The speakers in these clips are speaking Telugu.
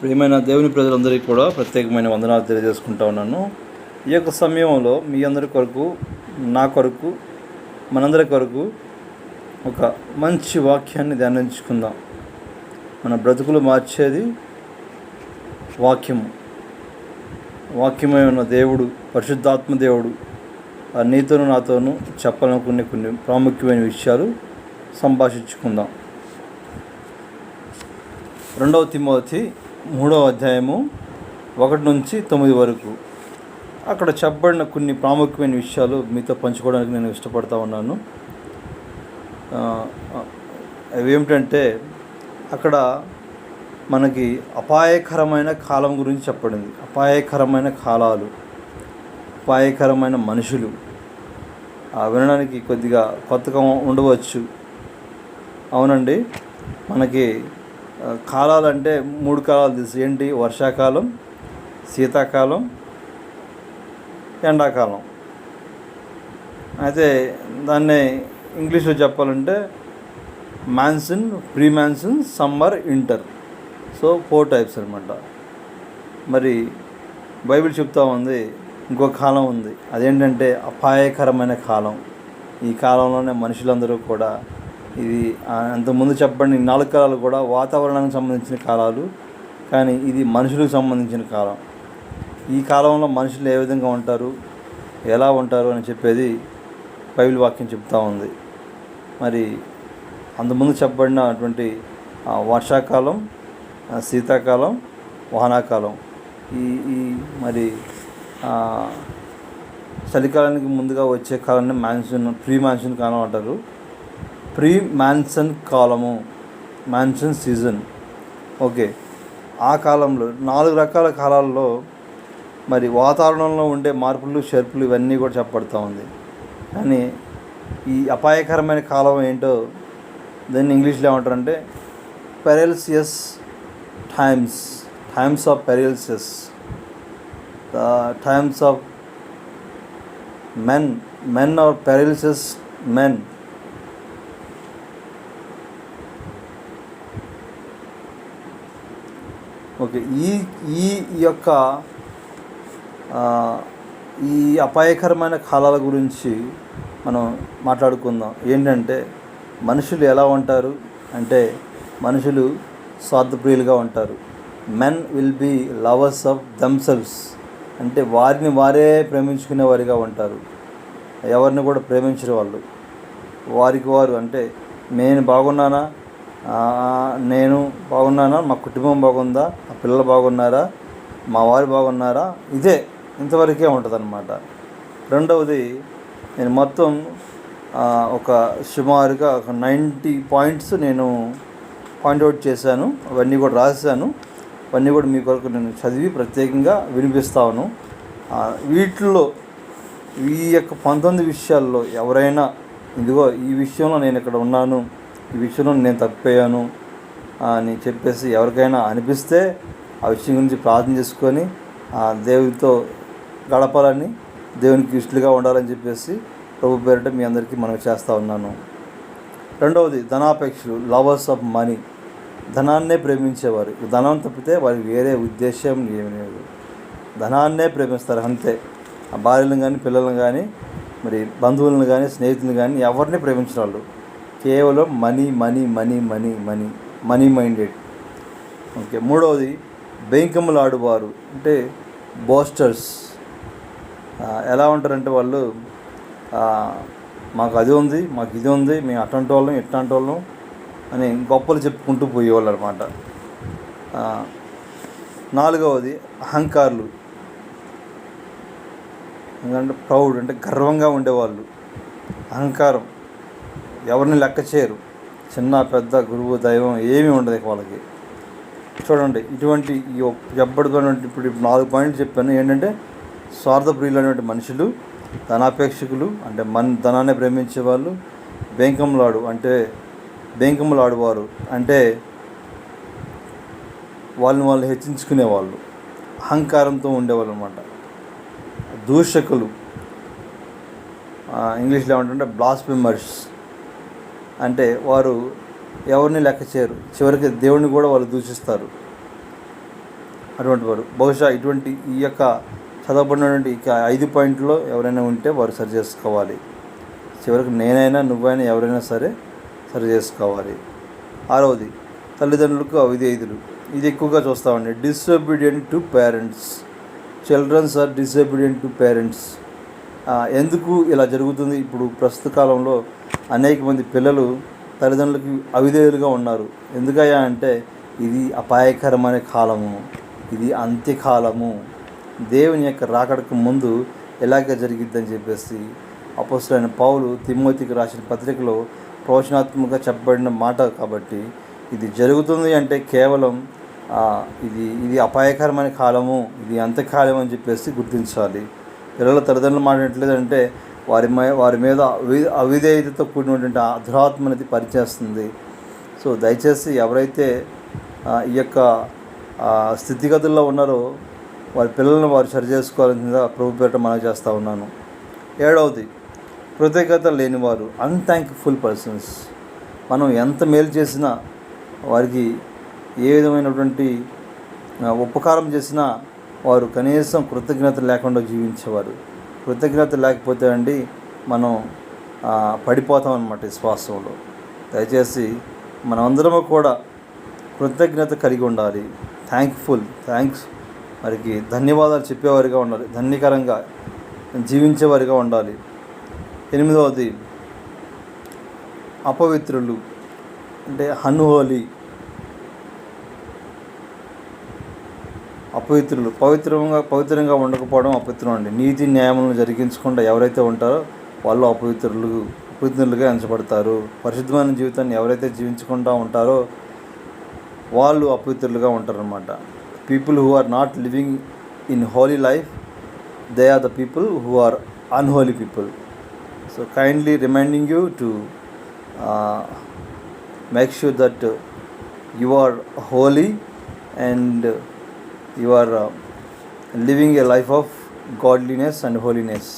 ప్రియమైన దేవుని ప్రజలందరికీ కూడా ప్రత్యేకమైన వందనాలు తెలియజేసుకుంటా ఉన్నాను. ఈ యొక్క సమయంలో మీ అందరి కొరకు నా కొరకు మనందరి కొరకు ఒక మంచి వాక్యాన్ని ధ్యానించుకుందాం. మన బ్రతుకులు మార్చేది వాక్యము. వాక్యమై ఉన్న దేవుడు పరిశుద్ధాత్మ దేవుడు ఆ నీతోను నాతోనూ చెప్పాలనుకునే కొన్ని ప్రాముఖ్యమైన విషయాలు సంభాషించుకుందాం. రెండవ తిమోతి మూడవ అధ్యాయము ఒకటి నుంచి తొమ్మిది వరకు. అక్కడ చెప్పబడిన కొన్ని ప్రాముఖ్యమైన విషయాలు మీతో పంచుకోవడానికి నేను ఇష్టపడతా ఉన్నాను. అవి ఏమిటంటే అక్కడ మనకి అపాయకరమైన కాలం గురించి చెప్పబడింది. అపాయకరమైన కాలాలు అపాయకరమైన మనుషులు ఆ, వినడానికి కొద్దిగా కొత్తగా ఉండవచ్చు. అవునండి మనకి కాలాలు కాలాలంటే మూడు కాలాలు తెలుసు. ఏంటి? వర్షాకాలం శీతాకాలం ఎండాకాలం. అయితే దాన్ని ఇంగ్లీష్లో చెప్పాలంటే monsoon pre monsoon summer winter so four types అనమాట మరి బైబిల్ చెప్తా ఉంది ఇంకో కాలం ఉంది. అదేంటంటే అపాయకరమైన కాలం. ఈ కాలంలోనే మనుషులందరూ కూడా ఇది అంతకుముందు చెప్పండి నాలుగు కాలాలు కూడా వాతావరణానికి సంబంధించిన కాలాలు కానీ ఇది మనుషులకు సంబంధించిన కాలం. ఈ కాలంలో మనుషులు ఏ విధంగా ఉంటారు ఎలా ఉంటారు అని చెప్పేది బైబిల్ వాక్యం చెప్తా ఉంది. మరి అంతకుముందు చెప్పబడినటువంటి వర్షాకాలం శీతాకాలం వానాకాలం. ఈ ఈ మరి చలికాలానికి ముందుగా వచ్చే కాలాన్ని మాన్సూన్ ప్రీ మాన్సూన్ కాలం అంటారు. ప్రీ మాన్సన్ కాలము మాన్సూన్ సీజన్. ఓకే. ఆ కాలంలో నాలుగు రకాల కాలాల్లో మరి వాతావరణంలో ఉండే మార్పులు షర్పులు ఇవన్నీ కూడా చెప్పబడుతూ ఉంది. కానీ ఈ అపాయకరమైన కాలం ఏంటో దాన్ని ఇంగ్లీష్లో ఏమంటారంటే perilous times times of perilous. The times of men men are perilous men. Okay ఈ ఈ యొక్క ఈ అపాయకరమైన కాలాల గురించి మనం మాట్లాడుకుందాం. ఏంటంటే మనుషులు ఎలా ఉంటారు అంటే మనుషులు స్వార్థప్రియులుగా ఉంటారు. Men will be lovers of themselves అంటే వారిని వారే ప్రేమించుకునే వారిగా ఉంటారు. ఎవరిని కూడా ప్రేమించరు వాళ్ళు. వారికి వారు అంటే నేను బాగున్నానా? నేను బాగున్నానా? మా కుటుంబం బాగుందా? మా పిల్లలు బాగున్నారా? మా వారు బాగున్నారా? ఇదే ఇంతవరకే ఉంటుందన్నమాట. రెండవది నేను మొత్తం ఒక సుమారుగా ఒక నైంటీ పాయింట్స్ నేను పాయింట్అవుట్ చేశాను. అవన్నీ కూడా రాశాను. అవన్నీ కూడా మీ కొరకు నేను చదివి ప్రత్యేకంగా వినిపిస్తాను. వీటిల్లో ఈ యొక్క పంతొమ్మిది విషయాల్లో ఎవరైనా ఇదిగో ఈ విషయంలో నేను ఇక్కడ ఉన్నాను. ఈ విషయంలో నేను తప్పిపోయాను అని చెప్పేసి ఎవరికైనా అనిపిస్తే ఆ విషయం గురించి ప్రార్థన చేసుకొని ఆ దేవుడితో గడపాలని దేవునికి ఇష్టలుగా ఉండాలని చెప్పేసి ప్రభు పేరిట మీ అందరికీ మనం చేస్తూ ఉన్నాను. రెండవది ధనాపేక్షలు లవర్స్ ఆఫ్ మనీ. ధనాన్నే ప్రేమించేవారు. ధనం తప్పితే వారికి వేరే ఉద్దేశం ఏమి లేదు. ధనాన్నే ప్రేమిస్తారు అంతే. ఆ భార్యలను కానీ పిల్లలను కానీ మరి బంధువులను కానీ స్నేహితులను కానీ ఎవరిని ప్రేమించిన వాళ్ళు కేవలం money money money money money money minded. Okay మూడవది బెంకములు ఆడువారు అంటే బోస్టర్స్. ఎలా ఉంటారంటే వాళ్ళు మాకు అది ఉంది మాకు ఇది ఉంది మేము అట్లాంటి వాళ్ళం ఇట్లాంటి వాళ్ళం అని గొప్పలు చెప్పుకుంటూ పోయేవాళ్ళు అనమాట నాలుగవది అహంకారులు. ఎందుకంటే ప్రౌడ్ అంటే గర్వంగా ఉండేవాళ్ళు. అహంకారం. ఎవరిని లెక్క చేయరు. చిన్న పెద్ద గురువు దైవం ఏమీ ఉండదు వాళ్ళకి. చూడండి ఇటువంటి ఈ ఇప్పుడు నాలుగు పాయింట్లు చెప్పాను. ఏంటంటే స్వార్థప్రియులైనటువంటి మనుషులు ధనాపేక్షకులు అంటే మన ధనాన్ని ప్రేమించే వాళ్ళు బెంకములాడు అంటే బెంకములాడువారు అంటే వాళ్ళని వాళ్ళు హెచ్చించుకునేవాళ్ళు అహంకారంతో ఉండేవాళ్ళు అనమాట దూషకులు. ఇంగ్లీష్లో ఏమంటుంటే బ్లాస్ఫెమర్స్ అంటే వారు ఎవరిని లెక్క చేయరు. చివరికి దేవుడిని కూడా వాళ్ళు దూషిస్తారు. అటువంటి వారు. బహుశా ఇటువంటి ఈ యొక్క చదవబడినటువంటి ఇక ఐదు పాయింట్లో ఎవరైనా ఉంటే వారు సరి చేసుకోవాలి. చివరికి నేనైనా నువ్వైనా ఎవరైనా సరే సరి చేసుకోవాలి. ఆరవది తల్లిదండ్రులకు అవిధేయులు ఇది ఎక్కువగా చూస్తామండి. Disobedient to parents childrens are disobedient to parents ఎందుకు ఇలా జరుగుతుంది? ఇప్పుడు ప్రస్తుత కాలంలో అనేక మంది పిల్లలు తల్లిదండ్రులకి అవిధేయులుగా ఉన్నారు. ఎందుకయ్యా అంటే ఇది అపాయకరమైన కాలము. ఇది అంత్యకాలము. దేవుని యొక్క రాకడకు ముందు ఎలాగ జరిగిద్దని చెప్పేసి అపోసులైన పౌలు తిమ్మోతికి రాసిన పత్రికలో ప్రవచనాత్మకంగా చెప్పబడిన మాట కాబట్టి ఇది జరుగుతుంది అంటే కేవలం ఇది ఇది అపాయకరమైన కాలము ఇది అంత్యకాలం అని చెప్పేసి గుర్తించాలి. పిల్లల తల్లిదండ్రులు మాట్లాడట్లేదంటే వారి వారి మీద అవి అవిధేయతతో కూడినటువంటి అధురాత్మ అనేది సో దయచేసి ఎవరైతే ఈ యొక్క స్థితిగతుల్లో ఉన్నారో వారి పిల్లలను వారు సరి చేసుకోవాల్సిందిగా ప్రభు పేట మనం చేస్తూ ఉన్నాను. ఏడవది కృతజ్ఞత లేనివారు అన్థ్యాంక్ఫుల్ పర్సన్స్ మనం ఎంత మేలు చేసినా వారికి ఏ విధమైనటువంటి ఉపకారం చేసినా వారు కనీసం కృతజ్ఞత లేకుండా జీవించేవారు. కృతజ్ఞత లేకపోతే అండి మనం పడిపోతాం అన్నమాట ఈ శ్వాసంలో. దయచేసి మనమందరము కూడా కృతజ్ఞత కలిగి ఉండాలి. Thankful thanks. మరికి ధన్యవాదాలు చెప్పేవారిగా ఉండాలి. ధన్యకరంగా జీవించేవారిగా ఉండాలి. ఎనిమిదవది అపవిత్రులు అంటే అన్హోలీ అపవిత్రులు. పవిత్రంగా పవిత్రంగా ఉండకపోవడం అపవిత్రం అండి. నీతి న్యాయములను జరిగించకుండా ఎవరైతే ఉంటారో వాళ్ళు అపవిత్రులు అపవిత్రులుగా ఎంచబడతారు. పరిశుద్ధమైన జీవితాన్ని ఎవరైతే జీవించకుండా ఉంటారో వాళ్ళు అపవిత్రులుగా ఉంటారనమాట people who are not living in holy life they are the people who are unholy people so kindly reminding you to make sure that you are holy and you are living a life of godliness and holiness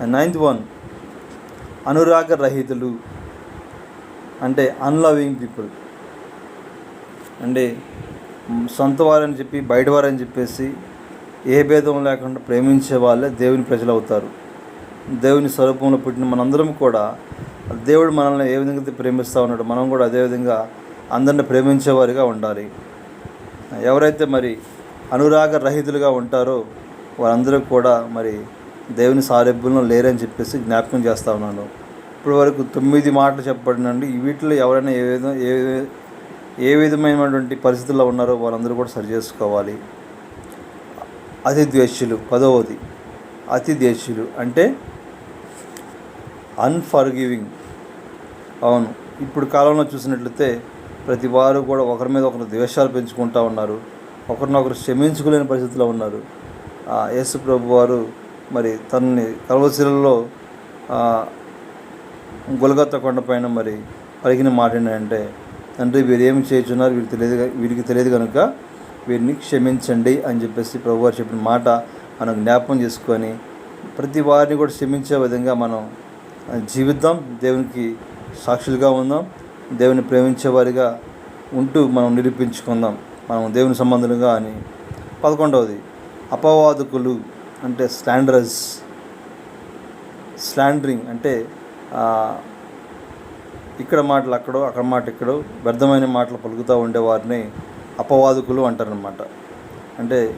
and ninth one అనురాగ రహితులు అంటే అన్లవింగ్ పీపుల్ అంటే సొంత వారని చెప్పి బయట వారని చెప్పేసి ఏ భేదం లేకుండా ప్రేమించే వాళ్ళే దేవుని ప్రజలు అవుతారు దేవుని స్వరూపంలో పుట్టిన మనందరం కూడా దేవుడు మనల్ని ఏ విధంగా అయితే ప్రేమిస్తూ ఉన్నాడు మనం కూడా అదేవిధంగా అందరిని ప్రేమించేవారిగా ఉండాలి. ఎవరైతే మరి అనురాగ రహితులుగా ఉంటారో వారందరూ కూడా మరి దేవుని సారభ్యంలో లేరని చెప్పేసి జ్ఞాపకం చేస్తూ ఉన్నాను. ఇప్పటి వరకు తొమ్మిది మాటలు చెప్పబడినండి. వీటిలో ఎవరైనా ఏ విధం ఏ ఏ విధమైనటువంటి పరిస్థితుల్లో ఉన్నారో వారందరూ కూడా సరి చేసుకోవాలి. అతి ద్వేషులు పదవది అతి ద్వేషులు అంటే అన్ఫర్గివింగ్ అవును. ఇప్పుడు కాలంలో చూసినట్లయితే ప్రతి వారు కూడా ఒకరి మీద ఒకరు ద్వేషాలు పెంచుకుంటూ ఉన్నారు. ఒకరినొకరు క్షమించుకోలేని పరిస్థితిలో ఉన్నారు. యేసు ప్రభు వారు మరి తనని కలవశిలలో గొలగత్త కొండపైన మరి పలికిన మాట ఏంటంటే తండ్రి వీరు ఏమి చేయుచున్నారు? వీరికి తెలియదు వీరికి తెలియదు కనుక వీరిని క్షమించండి అని చెప్పేసి ప్రభు వారు చెప్పిన మాట మనం జ్ఞాపకం చేసుకొని ప్రతి వారిని కూడా క్షమించే విధంగా మనం జీవితం జీవిద్దాం. దేవునికి సాక్షులుగా ఉందాం. దేవుని ప్రేమించేవారిగా ఉంటూ మనం నిరూపించుకుందాం. మనం దేవుని సంబంధులుగా అని. పదకొండవది అపవాదకులు అంటే స్లాండరస్ స్లాండరింగ్ అంటే ఇక్కడ మాటలు అక్కడో అక్కడ మాట ఇక్కడో వ్యర్థమైన మాటలు పలుకుతూ ఉండే వారిని అపవాదకులు అంటారనమాట అంటే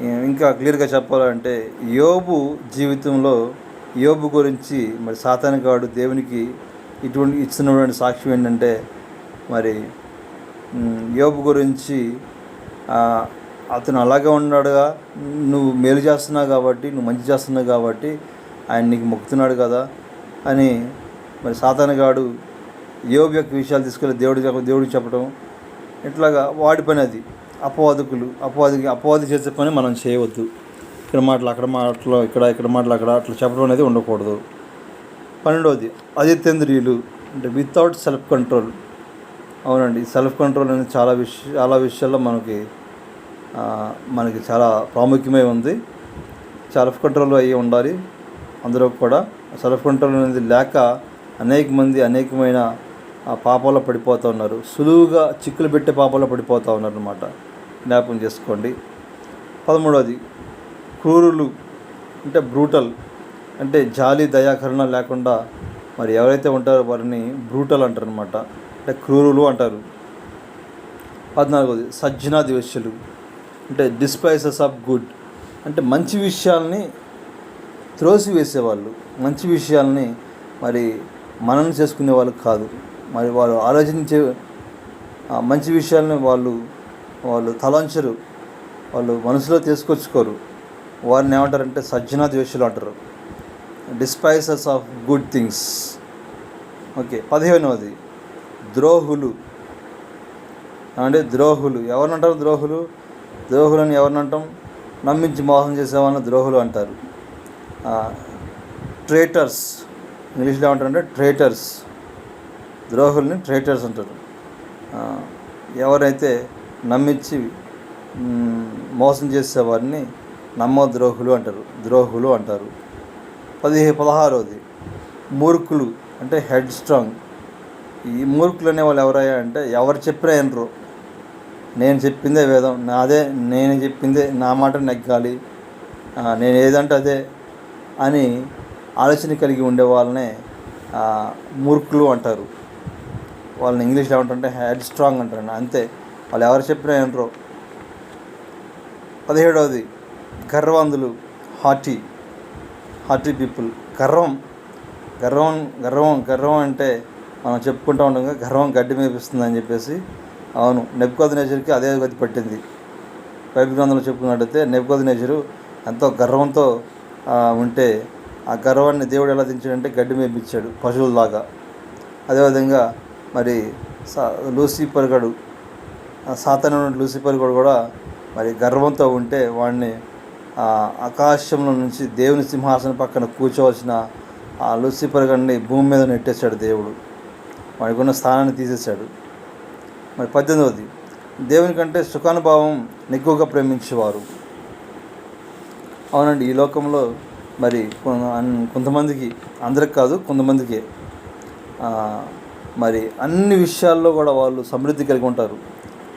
ఇంకా క్లియర్గా చెప్పాలంటే యోబు జీవితంలో యోబు గురించి మరి సాతానికాడు దేవునికి ఇటువంటి ఇచ్చినటువంటి సాక్ష్యం ఏంటంటే మరి యోబు గురించి అతను అలాగే ఉన్నాడుగా నువ్వు మేలు చేస్తున్నావు కాబట్టి నువ్వు మంచి చేస్తున్నావు కాబట్టి ఆయన నీకు మొక్కుతున్నాడు కదా అని మరి సాతానగాడు యోబు యొక్క విషయాలు తీసుకెళ్ళి దేవుడి దేవుడికి చెప్పడం ఇట్లాగా వాడి పని అది. అపవాదకులు అపవాదికి అపవాది చేసే పని మనం చేయవద్దు. ఇక్కడ మాటలు అక్కడ మాటలు ఇక్కడ ఇక్కడ మాటలు అక్కడ అట్లా చెప్పడం అనేది ఉండకూడదు. పన్నెండవది అజితేంద్రియులు అంటే వితౌట్ సెల్ఫ్ కంట్రోల్ అవునండి సెల్ఫ్ కంట్రోల్ అనేది చాలా విష చాలా విషయాల్లో మనకి మనకి చాలా ప్రాముఖ్యమై ఉంది. సెల్ఫ్ కంట్రోల్ అయ్యి ఉండాలి. అందరూ కూడా సెల్ఫ్ కంట్రోల్ అనేది లేక అనేక మంది అనేకమైన ఆ, పాపాల్లో పడిపోతూ ఉన్నారు. సులువుగా చిక్కులు పెట్టే పాపాల్లో పడిపోతూ ఉన్నారు అనమాట జ్ఞాపకం చేసుకోండి. పదమూడవది క్రూరులు అంటే బ్రూటల్ అంటే జాలి దయాకరణ లేకుండా మరి ఎవరైతే ఉంటారో వారిని బ్రూటల్ అంటారు అనమాట అంటే క్రూరులు అంటారు. పద్నాలుగోది సజ్జనా ద్వేషులు. అంటే డిస్పైసెస్ ఆఫ్ గుడ్. అంటే మంచి విషయాల్ని త్రోసివేసేవాళ్ళు. మంచి విషయాల్ని మరి మననం చేసుకునే వాళ్ళు కాదు. మరి వాళ్ళు ఆలోచించే మంచి విషయాల్ని వాళ్ళు వాళ్ళు తలంచరు. వాళ్ళు మనసులో తీసుకొచ్చుకోరు. వారిని ఏమంటారంటే సజ్జనా ద్వేషులు అంటారు. Despisers of good things. Okay పదిహేనవది. ద్రోహులు. అంటే ద్రోహులు. ఎవరినంటారు ద్రోహులు? ద్రోహులని ఎవరినంటాం? నమ్మించి మోసం చేసేవాళ్ళని ద్రోహులు అంటారు. ట్రేటర్స్. ఇంగ్లీష్లో ఏమంటారంటే ట్రేటర్స్. ద్రోహుల్ని ట్రేటర్స్ అంటారు. ఎవరైతే నమ్మించి మోసం చేసేవారిని నమ్మద్రోహులు అంటారు. ద్రోహులు అంటారు. పదిహే పదహారవది మూర్ఖులు అంటే హెడ్ స్ట్రాంగ్. ఈ మూర్ఖులు అనే వాళ్ళు ఎవరయ్యా అంటే ఎవరు చెప్పినా వినరు. నేను చెప్పిందే వేదం నాదే నేను చెప్పిందే నా మాట నెగ్గాలి నేను ఏదంటే అదే అని ఆలోచన కలిగి ఉండే వాళ్ళనే మూర్ఖులు అంటారు. వాళ్ళని ఇంగ్లీష్లో ఏమంటారంటే హెడ్ స్ట్రాంగ్ అంటారు అంతే. వాళ్ళు ఎవరు చెప్పినా వినరు. పదిహేడవది గర్వాంధులు హార్టీ. Haughty people. గర్వం. గర్వం గర్వం గర్వం అంటే మనం చెప్పుకుంటూ ఉండగా గర్వం గడ్డి మేపిస్తుంది అని చెప్పేసి. అవును నెప్పుకొద నేచర్కి అదే గతి పట్టింది. బైబిల్ గ్రంథంలో చెప్పుకున్నట్టయితే నెప్పుకొద నేచరు ఎంతో గర్వంతో ఉంటే ఆ గర్వాన్ని దేవుడు ఎలా దించాడంటే గడ్డి మేపించాడు పశువులలాగా. అదేవిధంగా మరి సా లూసిఫర్ గడు సాతాను లూసిఫర్ గడు కూడా మరి గర్వంతో ఉంటే వాడిని ఆకాశంలో నుంచి దేవుని సింహాసనం పక్కన కూర్చోవలసిన ఆ లూసిఫర్ గడిని భూమి మీద నెట్టేశాడు దేవుడు. వాడికి ఉన్న స్థానాన్ని తీసేశాడు. మరి పద్దెనిమిదవది దేవుని కంటే సుఖానుభావం ఎక్కువగా ప్రేమించేవారు. అవునండి ఈ లోకంలో మరి కొంతమందికి అందరికి కాదు కొంతమందికి మరి అన్ని విషయాల్లో కూడా వాళ్ళు సమృద్ధి కలిగి ఉంటారు.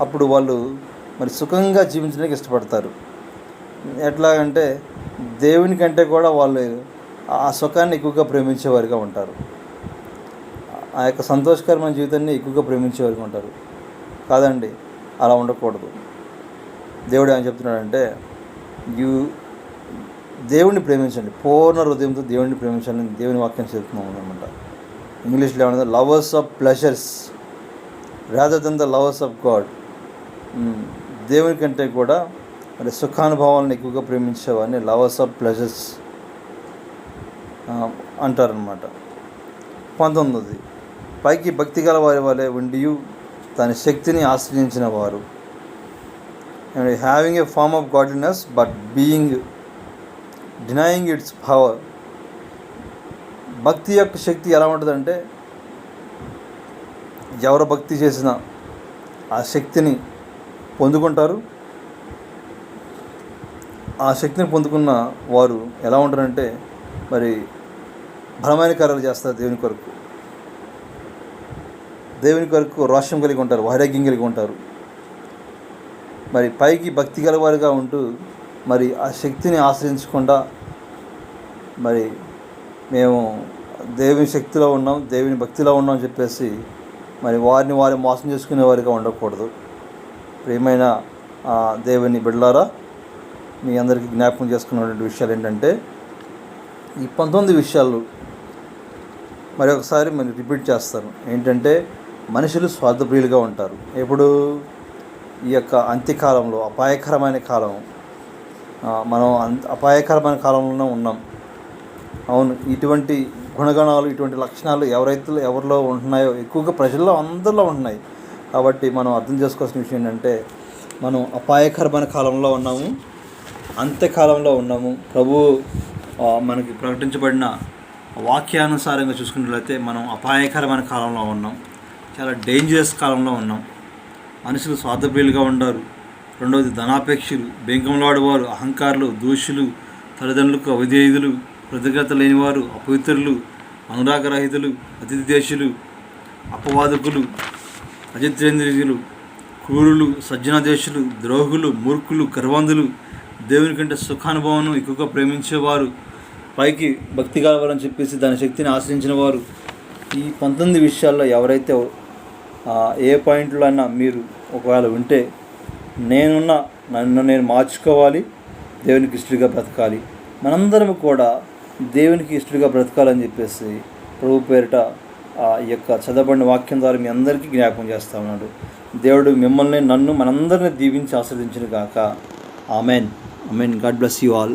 అప్పుడు వాళ్ళు మరి సుఖంగా జీవించడానికి ఇష్టపడతారు. ఎట్లాగంటే దేవుని కంటే కూడా వాళ్ళు ఆ సుఖాన్ని ఎక్కువగా ప్రేమించేవారిగా ఉంటారు. ఆ యొక్క సంతోషకరమైన జీవితాన్ని ఎక్కువగా ప్రేమించేవారిగా ఉంటారు. కాదండి అలా ఉండకూడదు. దేవుడు ఏమని చెప్తున్నాడంటే యూ దేవుణ్ణి ప్రేమించండి. పూర్ణ హృదయంతో దేవుణ్ణి ప్రేమించండి దేవుని వాక్యం చెప్తున్నాం అనమాట ఇంగ్లీష్లో ఏమన్నా lovers of pleasures rather than the lovers of God దేవుని కంటే కూడా మరి సుఖానుభవాలను ఎక్కువగా ప్రేమించేవాడిని లవర్స్ ఆఫ్ ప్లెజర్స్ అంటారనమాట పంతొమ్మిది పైకి భక్తి గల వారి వలె ఉండియు తన శక్తిని ఆశ్రయించిన వారు. Having a form of godliness but being denying its power భక్తి యొక్క శక్తి ఎలా ఉంటుందంటే ఎవరు భక్తి చేసినా ఆ శక్తిని పొందుకుంటారు ఆ శక్తిని పొందుకున్న వారు ఎలా ఉంటారంటే మరి బలమైన కార్యాలు చేస్తారు దేవుని కొరకు. దేవుని కొరకు రోషం కలిగి ఉంటారు వైరాగ్యం కలిగి ఉంటారు. మరి పైకి భక్తి గలవారుగా ఉంటూ మరి ఆ శక్తిని ఆశ్రయించకుండా మరి మేము దేవుని శక్తిలో ఉన్నాం దేవుని భక్తిలో ఉన్నాం అని చెప్పేసి మరి వారిని వారిని మోసం చేసుకునే వారిగా ఉండకూడదు. ప్రియమైన ఆ, దేవుని బిడ్డలారా మీ అందరికీ జ్ఞాపకం చేసుకున్నటువంటి విషయాలు ఏంటంటే ఈ పంతొమ్మిది విషయాలు మరి ఒకసారి మరి రిపీట్ చేస్తాను. ఏంటంటే మనుషులు స్వార్థప్రియులుగా ఉంటారు. ఇప్పుడు ఈ యొక్క అంత్యకాలంలో అపాయకరమైన కాలం. మనం అంత అపాయకరమైన కాలంలోనే ఉన్నాం. అవును ఇటువంటి గుణగణాలు ఇటువంటి లక్షణాలు ఎవరైతే ఎవరిలో ఉంటున్నాయో ఎక్కువగా ప్రజల్లో అందరిలో ఉంటున్నాయి. కాబట్టి మనం అర్థం చేసుకోవాల్సిన విషయం ఏంటంటే మనం అపాయకరమైన కాలంలో ఉన్నాము. అంత్యకాలంలో ఉన్నాము. ప్రభు మనకి ప్రకటించబడిన వాక్యానుసారంగా చూసుకున్నట్లయితే మనం అపాయకరమైన కాలంలో ఉన్నాం. చాలా డేంజరస్ కాలంలో ఉన్నాం. మనుషులు స్వార్థప్రియులుగా ఉండారు. రెండవది ధనాపేక్షలు బెంకంలాడువారు అహంకారులు దోషులు తల్లిదండ్రులకు అవిధేయులు కృతజ్ఞత లేనివారు అపవిత్రులు అనురాగరహితులు అతిథి దేశులు అపవాదకులు అజిత్రేంద్రియులు క్రూరులు సజ్జనదేశులు ద్రోహులు మూర్ఖులు గర్వంధులు దేవుని కంటే సుఖానుభవం ఎక్కువగా ప్రేమించేవారు పైకి భక్తి కలవాలని చెప్పేసి దాని శక్తిని ఆశ్రయించిన వారు ఈ పంతొమ్మిది విషయాల్లో ఎవరైతే ఏ పాయింట్లో అయినా మీరు ఒకవేళ ఉంటే నేనున్న నన్ను నేను మార్చుకోవాలి దేవునికి ఇష్టడిగా బ్రతకాలి. మనందరం కూడా దేవునికి ఇష్టడిగా బ్రతకాలని చెప్పేసి ప్రభు పేరిట ఆ యొక్క చదవబడిన వాక్యం ద్వారా మీ అందరికీ జ్ఞాపకం చేస్తా ఉన్నాడు. దేవుడు మిమ్మల్ని నన్ను మనందరిని దీవించి ఆస్వాదించిన కాక amen. Amen God bless you all